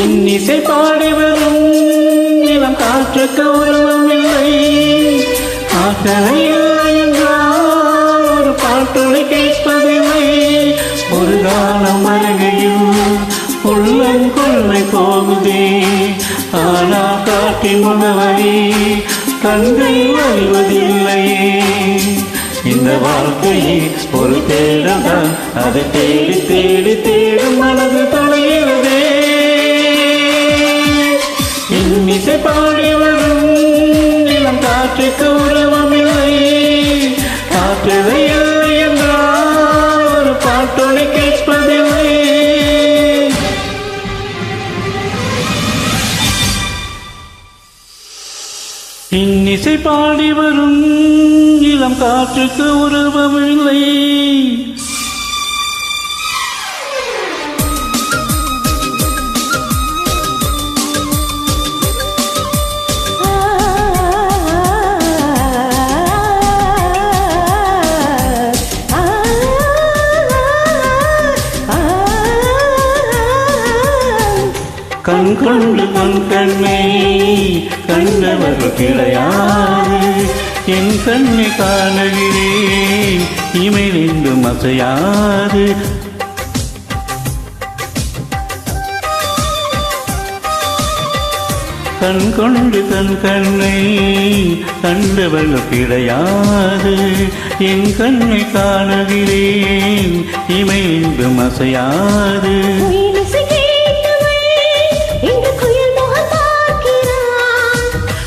என் இசை பாடி வரும் இனம் காற்று கௌரவம் இல்லை. ஆசனை என்றால் ஒரு பாட்டுரை கேட்பதில்லை. ஒரு காலம் அருகையில் உள்ளங்கொள்ளை போகுதே. ஆனால் காட்டி முகவரி கண்கள் வருவதில்லையே இந்த வாழ்க்கையில் ஒரு தேடம்தான் அதை தேடி தேடி தேடி இளம் காற்றுக்கு உறவமில்லை காற்றதை இல்லை என்றால் ஒரு பாட்டொலை கேட்பதில்லை. இன்னிசை பாடி வரும் இளம் காற்றுக்கு உருவமில்லை. கண் கொண்டு கண் கண்ணை கண்டவர் கிடையாது என் கண்ணை காணகிறேன் இமை வேண்டும் அசையாது. கண் கொண்டு கண் கண்ணை கண்டவள் கிடையாது என் கண்ணை காணுகிறேன் இமையெங்கும் அசையாது. குயிலிசை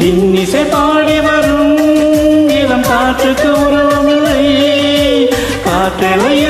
இன்னிசை பாடி வரும் இளம் காற்றுக்கு உருவமில்லை. காற்றலை